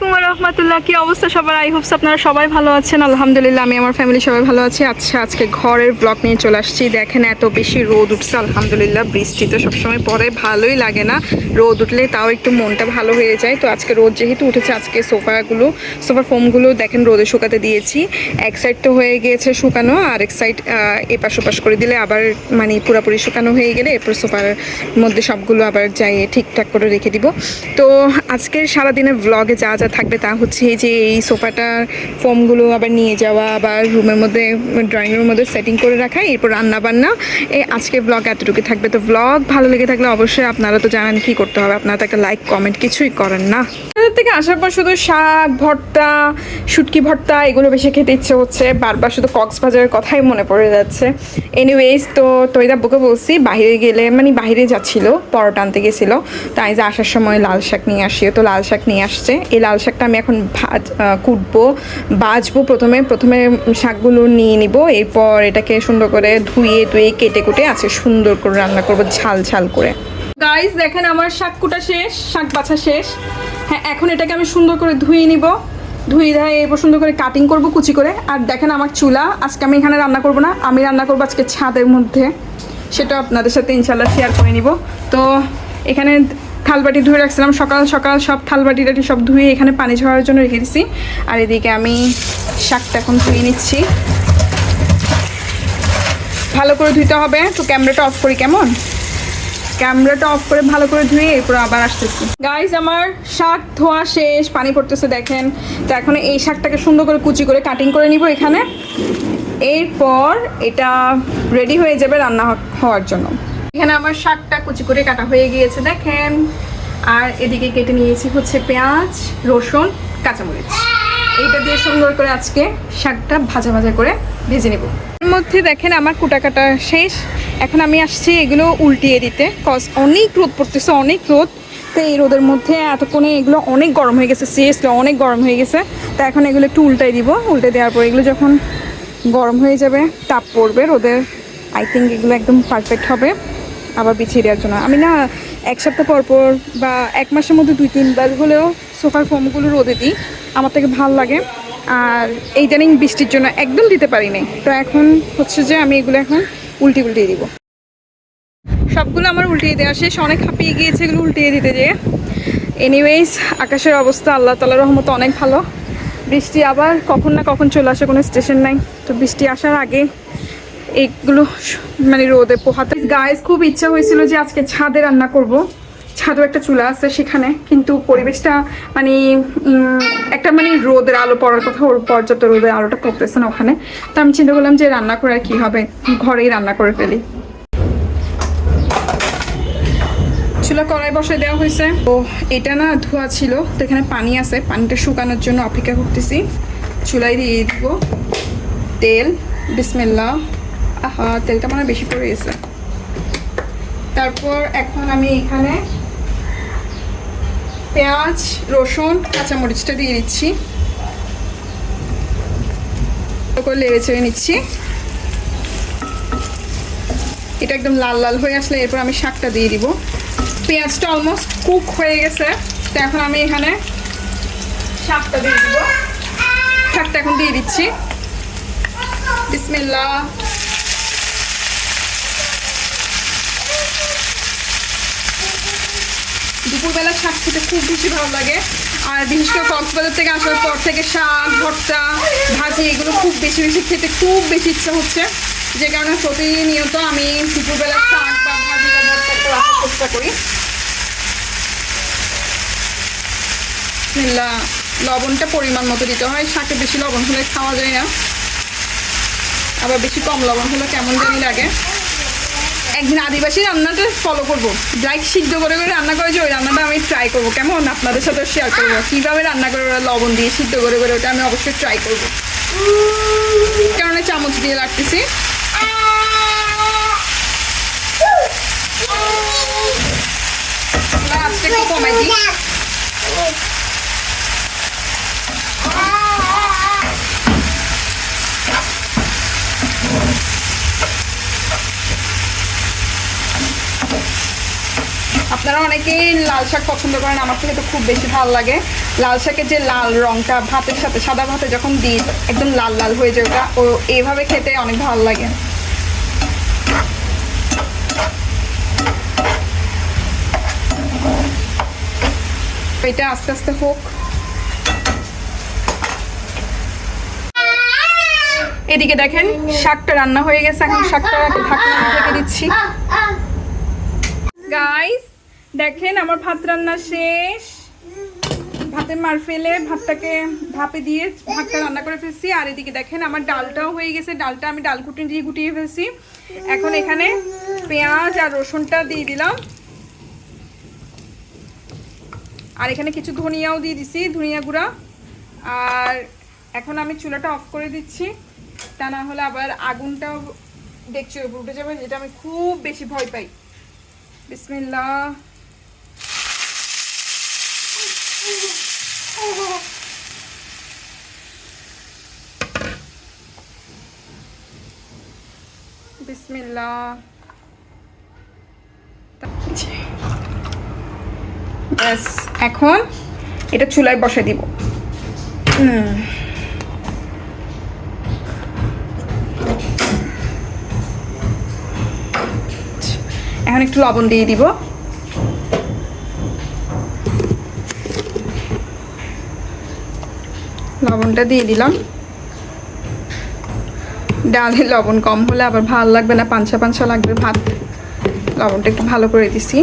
আলাইকুম রহমতুল্লাহ কি অবস্থা সবার? আই হোপস আপনারা সবাই ভালো আছেন। আলহামদুলিল্লাহ, আমি আমার ফ্যামিলি সবাই ভালো আছি। আচ্ছা আজকে ঘরের ব্লগ নিয়ে চলে আসছি। দেখেন, এত বেশি রোদ উঠছে। আলহামদুলিল্লাহ, বৃষ্টি তো সবসময় পরে, ভালোই লাগে না। রোদ উঠলে তাও একটু মনটা ভালো হয়ে যায়। তো আজকে রোদ যেহেতু উঠেছে, আজকে সোফাগুলো, সোফার ফোমগুলো দেখেন, রোদে শুকাতে দিয়েছি। এক সাইড তো হয়ে গিয়েছে শুকানো, আর এক সাইড এপাশ ওপাশ করে দিলে আবার মানে পুরোপুরি শুকানো হয়ে গেলে, এরপর সোফার মধ্যে সবগুলো আবার যাইয়ে ঠিকঠাক করে রেখে দিব। তো আজকের সারাদিনের ব্লগে যা যা থাকবে তা হচ্ছে যে এই সোফাটার ফোমগুলো আবার নিয়ে যাওয়া, আবার রুমের মধ্যে, ড্রয়িং রুমের মধ্যে সেটিং করে রাখা, এরপর রান্না বান্না এই আজকে ব্লগ এতটুকু থাকবে। তো ব্লগ ভালো লেগে থাকলে অবশ্যই আপনারা তো জানেন কি করতে হবে। আপনারা তো একটা লাইক কমেন্ট কিছুই করেন না। আপনাদের থেকে আসার পর শুধু শাক ভর্তা, শুটকি ভর্তা, এগুলো বেশি খেতে ইচ্ছে হচ্ছে। বারবার শুধু কক্সবাজারের কথাই মনে পড়ে যাচ্ছে। এনিওয়েজ তো তৈদাব্বুকে বলছি বাইরে গেলে মানে বাইরে যাচ্ছিল, পরোটা আনতে গেছিল। তাই যে আসার সময় লাল শাক নিয়ে আসিও তো লাল শাক নিয়ে আসছে। এই লাল শাকটা আমি এখন ভাজ কুটবো, বাজবো প্রথমে। প্রথমে শাকগুলো নিয়ে নিব, এরপর এটাকে সুন্দর করে ধুয়ে ধুয়ে, কেটে কুটে আছে সুন্দর করে রান্না করব, ঝাল ঝাল করে। গাইস দেখেন আমার শাক কুটা শেষ, শাক বাছা শেষ। হ্যাঁ এখন এটাকে আমি সুন্দর করে ধুয়ে নিব। ধুয়ে ধুয়ে এরপর সুন্দর করে কাটিং করব কুচি করে। আর দেখেন আমার চুলা, আজকে আমি এখানে রান্না করব না, আমি রান্না করব আজকে ছাদের মধ্যে। সেটা আপনাদের সাথে ইনশাল্লাহ শেয়ার করে নিব। তো এখানে থালবাটি ধুয়ে রাখছিলাম, সকাল সকাল সব থালবাটি টাটি সব ধুয়ে এখানে পানি ঝরার জন্য রেখে দিছি। আর এদিকে আমি শাকটা এখন ধুয়ে নিচ্ছি। ভালো করে ধুইতে হবে তো ক্যামেরাটা অফ করি কেমন? ক্যামেরাটা অফ করে ভালো করে ধুয়ে এরপর আবার আসতেছি। গাইজ আমার শাক ধোয়া শেষ, পানি পড়তেছে দেখেন। তো এখন এই শাকটাকে সুন্দর করে কুচি করে কাটিং করে নিব এখানে। এরপর এটা রেডি হয়ে যাবে রান্না হওয়ার জন্য। এখানে আমার শাকটা কুচি করে কাটা হয়ে গিয়েছে, দেখেন। আর এদিকে কেটে নিয়েছি হচ্ছে পেঁয়াজ, রসুন, কাঁচামরিচ। এইটা দিয়ে সুন্দর করে আজকে শাকটা ভাজা ভাজা করে ভেজে নেব। মধ্যে দেখেন আমার কুটা কাটা শেষ। এখন আমি আসছি এগুলো উল্টিয়ে দিতে কজ অনেক রোদ পড়তেছে, অনেক রোদ। তো এই রোদের মধ্যে এতক্ষণে এগুলো অনেক গরম হয়ে গেছে সিরিয়াসলি অনেক গরম হয়ে গেছে। তা এখন এগুলো একটু উল্টাই দিব, উল্টে দেওয়ার পর এগুলো যখন গরম হয়ে যাবে, তাপ পড়বে রোদের। আই থিঙ্ক এগুলো একদম পারফেক্ট হবে, আবার বিছিয়ে দেওয়ার জন্য। আমি না এক সপ্তাহ পর পর বা এক মাসের মধ্যে দুই তিনবার হলেও সোফার ফোমগুলো রোদে দিই, আমার থেকে ভালো লাগে। আর এই জানিং বৃষ্টির জন্য একদম দিতে পারি নাই তো এখন হচ্ছে যে আমি এগুলো এখন উল্টি উল্টিয়ে দিব। সবগুলো আমার উল্টিয়ে দেওয়া শেষ, অনেক হাঁপিয়ে গিয়েছে এগুলো উল্টিয়ে দিতে যেয়ে। এনিওয়েজ আকাশের অবস্থা আল্লাহ তালার রহমত অনেক ভালো। বৃষ্টি আবার কখন না কখন চলে আসে, কোনো স্টেশন নাই। তো বৃষ্টি আসার আগে এইগুলো মানে রোদে পোহাতে। গায়ে খুব ইচ্ছা হয়েছিল যে আজকে ছাদে রান্না করব। ছাদও একটা চুলা আছে সেখানে, কিন্তু পরিবেশটা মানে একটা মানে রোদের আলো পড়ার কথা, ওর পর্যাপ্ত রোদের আলোটা পড়তেছে না ওখানে। তো আমি চিন্তা করলাম যে রান্না করে আর কি হবে, ঘরেই রান্না করে ফেলি। চুলা কড়াই বসে দেওয়া হয়েছে। তো এটা না ধোয়া ছিল, তো এখানে পানি আছে, পানিটা শুকানোর জন্য অপেক্ষা করতেছি। চুলাই দিয়ে দিব তেল, বিসমিল্লা। আহা, তেলটা মানে বেশি পড়ে গেছে। তারপর এখন আমি এখানে পেঁয়াজ, রসুন, কাঁচামরিচটা দিয়ে দিচ্ছি। করে লেড়ে চেড়ে নিচ্ছি। এটা একদম লাল লাল হয়ে আসলে এরপর আমি শাকটা দিয়ে দিব। পেঁয়াজটা অলমোস্ট কুক হয়ে গেছে। তো এখন আমি এখানে শাকটা দিয়ে দিব। শাকটা এখন দিয়ে দিচ্ছি। বিসমিল্লা দুপুরবেলা শাক খেতে খুব বেশি ভালো লাগে। আর বিশেষ করে কক্সবাজার থেকে আসার পর থেকে শাক, ভর্তা, ভাজি, এগুলো খুব বেশি বেশি খেতে খুব বেশি ইচ্ছা হচ্ছে। যে কারণে প্রতিনিয়ত আমি দুপুরবেলা শাক বা ভাজি বা ভর্তা একটু রাখার চেষ্টা করি। লবণটা পরিমাণ মতো দিতে হয়। শাকে বেশি লবণ হলে খাওয়া যায় না। আবার বেশি কম লবণ হলে কেমন জানি লাগে। একদিন আদিবাসী রান্নাটা ফলো করব লাইক সিদ্ধ করে করে রান্না করে যে ওই রান্নাটা আমি ট্রাই করব কেমন আপনাদের সাথে শেয়ার করব কীভাবে রান্না করে ওরা লবণ দিয়ে সিদ্ধ করে করে ওটা আমি অবশ্যই ট্রাই করব কারণে চামচ দিয়ে রাখতেছি আজকে একটু কমাই দিই আপনারা অনেকেই লাল শাক পছন্দ করেন, আমার থেকে তো খুব বেশি ভালো লাগে। লাল শাকের যে লাল রংটা ভাতের সাথে, সাদা ভাতে যখন দিই, একদম লাল লাল হয়ে যায় ওটা। ও এইভাবে খেতে অনেক ভালো লাগে। এটা আস্তে আস্তে হোক। এদিকে দেখেন, শাকটা রান্না হয়ে গেছে, এখন শাকটা ঢাকনা ঢেকে দিচ্ছি। গাইস দেখেন, আমার ভাত রান্না শেষ। ভাতে মার ফেলে, ভাতটাকে ভাপে দিয়ে ভাতটা রান্না করে ফেলছি। আর এদিকে দেখেন, আমার ডালটাও হয়ে গেছে। ডালটা আমি ডাল কুটি দিয়ে গুটিয়ে ফেলছি। এখন এখানে পেঁয়াজ আর রসুনটা দিয়ে দিলাম। আর এখানে কিছু ধনিয়াও দিয়ে দিছি, ধনিয়া গুঁড়া। আর এখন আমি চুলাটা অফ করে দিচ্ছি। তা না হলে আবার আগুনটাও দেখছি ওপর উঠে যাবে, যেটা আমি খুব বেশি ভয় পাই। বিসমিল্লাহ। বিসমিল্লাহ। ব্যাস এখন এটা চুলায় বসে দিব। এখন একটু লবণ দিয়ে দিব। লবণটা দিয়ে দিলাম। ডালে লবণ কম হলে আবার ভালো লাগবে না পাঞ্চা পাঞ্চা লাগবে ভাত। লবণটা একটু ভালো করে দিছি।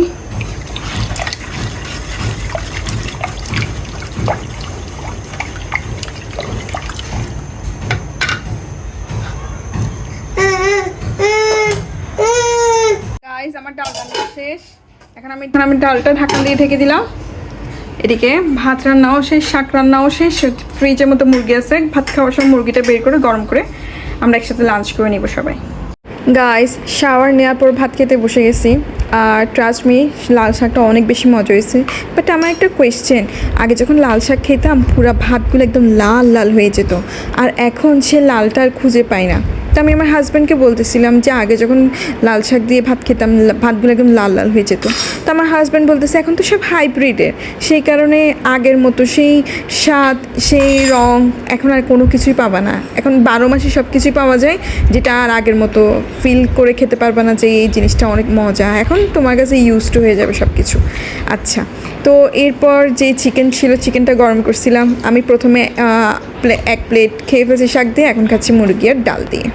আমার ডাল শেষ। এখন আমি আমি ডালটা ঢাকনা দিয়ে ঢেকে দিলাম। এদিকে ভাত রান্নাও শেষ, শাক রান্নাও শেষ ফ্রিজের মতো মুরগি আছে। ভাত খাওয়ার সময় মুরগিটা বের করে গরম করে আমরা একসাথে লাঞ্চ করে নিব সবাই। গাইস শাওয়ার নেওয়ার পর ভাত খেতে বসে গেছি। আর ট্রাস্ট মি লাল শাকটা অনেক বেশি মজা হয়েছে। বাট আমার একটা কোয়েশ্চেন আগে যখন লাল শাক খেতাম, পুরো ভাতগুলো একদম লাল লাল হয়ে যেত। আর এখন সে লালটা আর খুঁজে পাই না। তো আমি আমার হাজব্যান্ডকে বলতেছিলাম যে আগে যখন লাল শাক দিয়ে ভাত খেতাম ভাতগুলো একদম লাল লাল হয়ে যেত। তো আমার হাজব্যান্ড বলতেছে, এখন তো সব হাইব্রিডের সেই কারণে আগের মতো সেই স্বাদ, সেই রং এখন আর কোনো কিছুই পাবা না। এখন বারো মাসে সব কিছুই পাওয়া যায়, যেটা আর আগের মতো ফিল করে খেতে পারবা না যে এই জিনিসটা অনেক মজা। এখন তোমার কাছে ইউজ টু হয়ে যাবে সব কিছু আচ্ছা তো এরপর যে চিকেন ছিল চিকেনটা গরম করছিলাম। আমি প্রথমে এক প্লেট খেয়ে ফেলছি শাক দিয়ে এখন খাচ্ছি মুরগি আর ডাল দিয়ে।